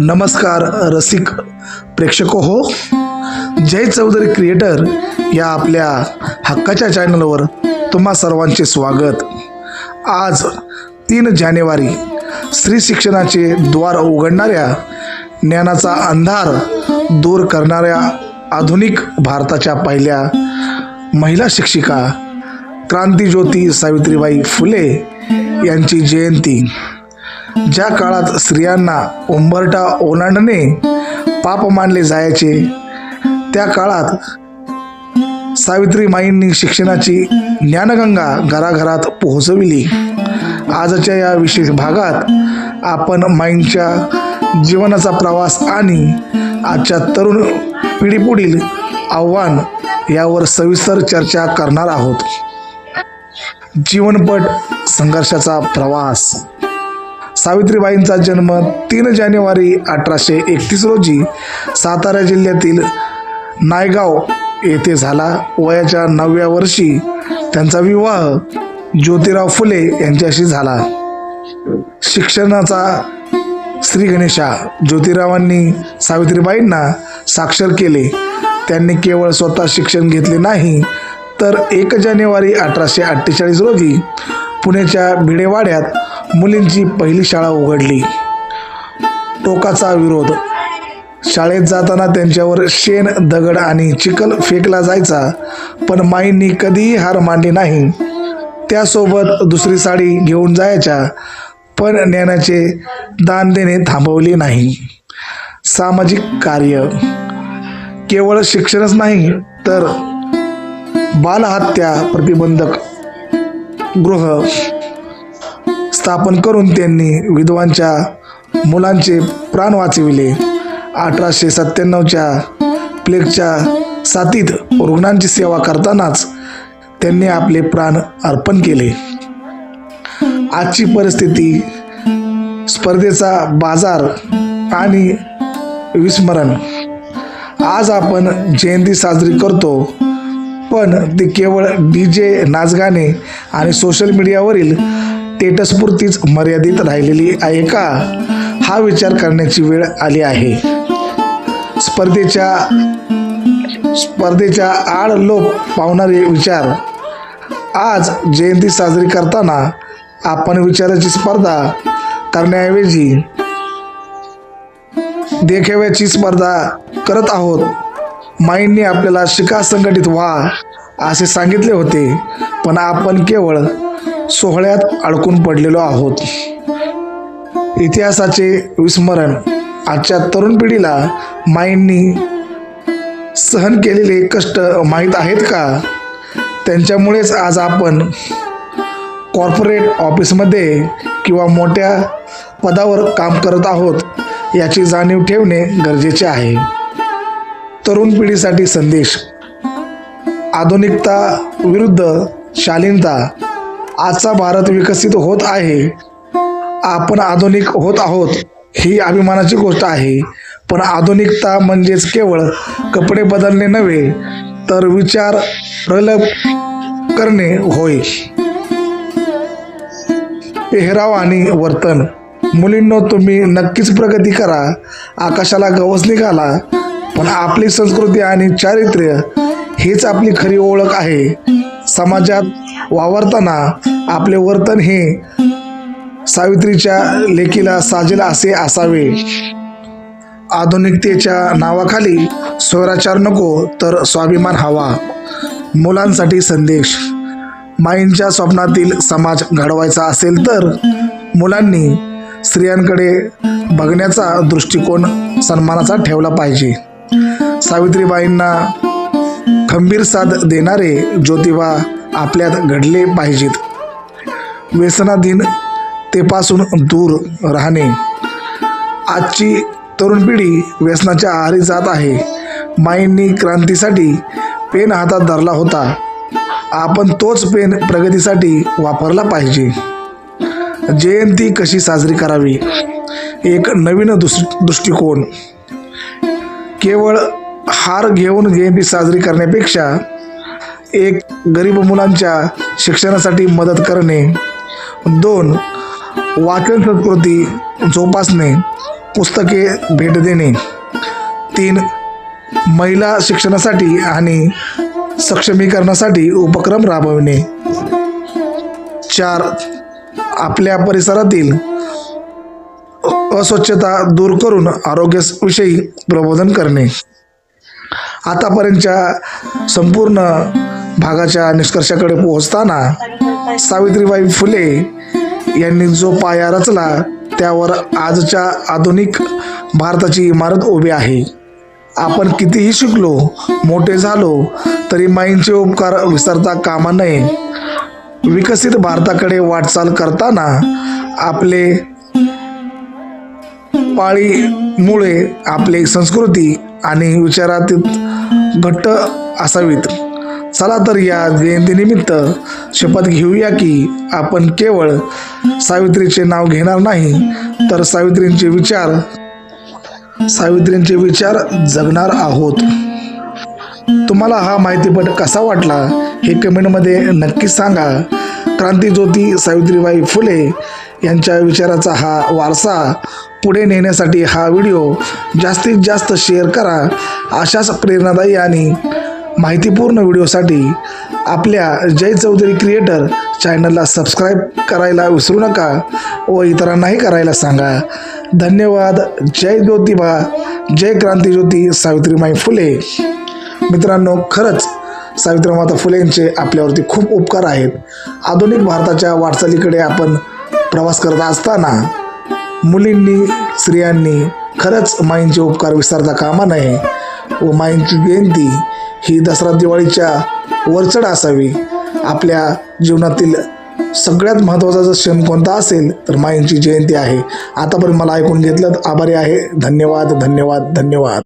नमस्कार रसिक प्रेक्षको हो. जय चौधरी क्रिएटर या आपल्या हक्काच्या चॅनलवर तुम्हा सर्वांचे स्वागत. आज तीन जानेवारी स्त्री शिक्षणाचे द्वार उघडणाऱ्या ज्ञानाचा अंधार दूर करणाऱ्या आधुनिक भारताच्या पहिल्या महिला शिक्षिका क्रांतीज्योती सावित्रीबाई फुले यांची जयंती. ज्या काळात स्त्रियांना उंबरटा ओलांडणे पाप मानले जायचे त्या काळात सावित्री माईंनी शिक्षणाची ज्ञानगंगा घराघरात पोहोचविली. आजच्या या विशेष भागात आपण माईंच्या जीवनाचा प्रवास आणि आजच्या तरुण पिढीपुढील आव्हान यावर सविस्तर चर्चा करणार आहोत. जीवनपट संघर्षाचा प्रवास. सावित्रीबाईंचा जन्म तीन जानेवारी अठराशे एकतीस रोजी सातारा जिल्ह्यातील नायगाव येथे झाला. वयाच्या नवव्या वर्षी त्यांचा विवाह ज्योतिराव फुले यांच्याशी झाला. शिक्षणाचा श्री गणेशा ज्योतिरावांनी सावित्रीबाईंना साक्षर केले. त्यांनी केवळ स्वतः शिक्षण घेतले नाही तर एक जानेवारी अठराशे अठ्ठेचाळीस रोजी पुण्याच्या भिडेवाड्यात मुलींची पहिली शाळा उघडली. टोकाचा विरोध. शाळेत जाताना त्यांच्यावर शेण दगड आणि चिखल फेकला जायचा पण माईंनी कधीही हार मानली नाही. त्यासोबत दुसरी साडी घेऊन जायच्या पण ज्ञानाचे दान देणे थांबवले नाही. सामाजिक कार्य. केवळ शिक्षणच नाही तर बालहत्या प्रतिबंधक गृह. स्थापन करून त्यांनी विधवांच्या मुलांचे प्राण वाचविले. अठराशे सत्त्याण्णवच्या प्लेगच्या साथीत रुग्णांची सेवा करतानाच त्यांनी आपले प्राण अर्पण केले. आजची परिस्थिती स्पर्धेचा बाजार आणि विस्मरण. आज आपण जयंती साजरी करतो पण ती केवळ डी जे नाचगाणे आणि सोशल मीडियावरील स्टेटसपुरतीच मर्यादित राहिलेली आहे का? हा विचार करण्याची वेळ आली आहे. स्पर्धेच्या स्पर्धेच्या आड लोप पावणारे विचार. आज जयंती साजरी करताना आपण विचाराची स्पर्धा करण्याऐवजी देखाव्याची स्पर्धा करत आहोत. माईंनी आपल्याला शिका संघटित व्हा असे सांगितले होते पण आपण केवळ सोहळ्यात अडकून पडलेलो आहोत. इतिहासाचे विस्मरण आजच्या तरुण पिढीला माईंनी सहन केलेले कष्ट माहीत आहेत का? त्यांच्यामुळेच आज आपण कॉर्पोरेट ऑफिसमध्ये किंवा मोठ्या पदावर काम करत आहोत याची जाणीव ठेवणे गरजेचे आहे. तरुण पिढीसाठी संदेश. आधुनिकता विरुद्ध शालीनता आजचा भारत विकसित होत आहे. आपण आधुनिक होत आहोत ही अभिमानाची गोष्ट आहे. पण आधुनिकता म्हणजेच केवळ कपडे बदलणे नव्हे तर विचार प्रलप करणे होय. पेहराव आणि वर्तन. मुलींनो तुम्ही नक्कीच प्रगती करा. आकाशाला गवसणी घाला पण आपली संस्कृती आणि चारित्र्य हीच आपली खरी ओळख आहे. समाजात वावरताना आपले वर्तन हे सावित्रीच्या लेकीला साजेल असे असावे. आधुनिकतेच्या नावाखाली स्वराचार नको तर स्वाभिमान हवा. मुलांसाठी संदेश. माईंच्या स्वप्नातील समाज घडवायचा असेल तर मुलांनी स्त्रियांकडे बघण्याचा दृष्टिकोन सन्मानाचा ठेवला पाहिजे. सावित्रीबाईंना खंबीर साथ देणारे ज्योतिबा आपल्यात घडले पाहिजेत. व्यसनाधीन तेपासून दूर राहणे. आजची तरुण पिढी व्यसनाच्या आहारी जात आहे. माईंनी क्रांतीसाठी पेन हातात धरला होता. आपण तोच पेन प्रगतीसाठी वापरला पाहिजे. जयंती कशी साजरी करावी? एक नवीन दुस दृष्टिकोन. केवळ हार घेऊन जयंती साजरी करण्यापेक्षा एक गरीब मुलांच्या शिक्षणासाठी मदत करणे. दोन वाचन संस्कृती जोपासणे पुस्तके भेट देणे. तीन महिला शिक्षणासाठी आणि सक्षमीकरणासाठी उपक्रम राबविणे. चार आपल्या परिसरातील अस्वच्छता दूर करून आरोग्याविषयी प्रबोधन करणे. आतापर्यंतच्या संपूर्ण भागाच्या निष्कर्षाकडे पोहोचताना सावित्रीबाई फुले यांनी जो पाया रचला त्यावर आजच्या आधुनिक भारताची इमारत उभी आहे. आपण कितीही शिकलो मोठे झालो तरी माईंचे उपकार विसरता कामा नये. विकसित भारताकडे वाटचाल करताना आपले पाळीमुळे आपली संस्कृती आणि विचारातीत घट्ट असावीत. चला तर या जयंतीनिमित्त शपथ घेऊया की आपण केवळ सावित्रीचे नाव घेणार नाही तर सावित्रींचे विचार सावित्रींचे विचार जगणार आहोत. तुम्हाला हा माहितीपट कसा वाटला हे कमेंटमध्ये नक्की सांगा. क्रांतीज्योती सावित्रीबाई फुले यांच्या विचाराचा हा वारसा पुढे नेण्यासाठी हा व्हिडिओ जास्तीत जास्त शेअर करा. अशाच प्रेरणादायी आणि माहितीपूर्ण व्हिडिओसाठी आपल्या जय चौधरी क्रिएटर चॅनलला सबस्क्राईब करायला विसरू नका व इतरांनाही करायला सांगा. धन्यवाद. जय ज्योतिबा. जय क्रांतीज्योती सावित्रीबाई फुले. मित्रांनो खरंच सावित्रीमाता फुले यांचे आपल्यावरती खूप उपकार आहेत. आधुनिक भारताच्या वाटचालीकडे आपण प्रवास करत असताना मुलींनी स्त्रियांनी खरंच माईंचे उपकार विसरता कामा नये व माईंची जयंती ही दसरा दिवाळीच्या वरचढ असावी. आपल्या जीवनातील सगळ्यात महत्त्वाचा जर क्षण कोणता असेल तर माईंची जयंती आहे. आतापर्यंत मला ऐकून घेतलं आभारी आहे. धन्यवाद धन्यवाद धन्यवाद.